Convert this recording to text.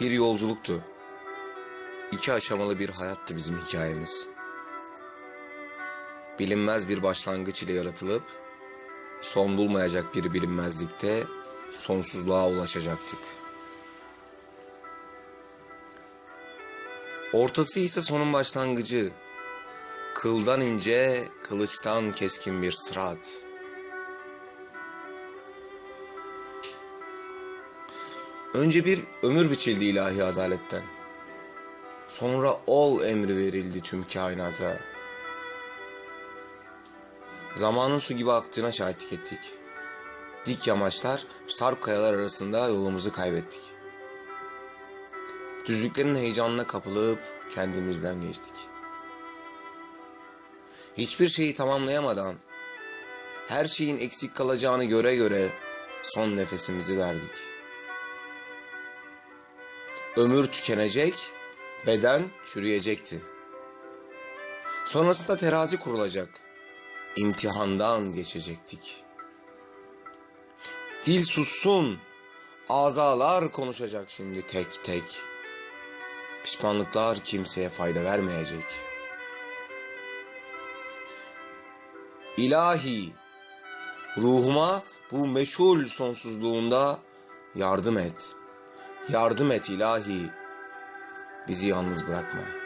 Bir yolculuktu. İki aşamalı bir hayattı bizim hikayemiz. Bilinmez bir başlangıç ile yaratılıp son bulmayacak bir bilinmezlikte sonsuzluğa ulaşacaktık. Ortası ise sonun başlangıcı. Kıldan ince, kılıçtan keskin bir sırat. Önce bir ömür biçildi ilahi adaletten. Sonra ol emri verildi tüm kainata. Zamanın su gibi aktığına şahitlik ettik. Dik yamaçlar, sarp kayalar arasında yolumuzu kaybettik. Düzlüklerin heyecanına kapılıp kendimizden geçtik. Hiçbir şeyi tamamlayamadan, her şeyin eksik kalacağını göre göre son nefesimizi verdik. Ömür tükenecek, beden çürüyecekti. Sonrasında terazi kurulacak. İmtihandan geçecektik. Dil sussun, azalar konuşacak şimdi tek tek. Pişmanlıklar kimseye fayda vermeyecek. İlahi, ruhuma bu meçhul sonsuzluğunda yardım et. Yardım et ilahi. Bizi yalnız bırakma.''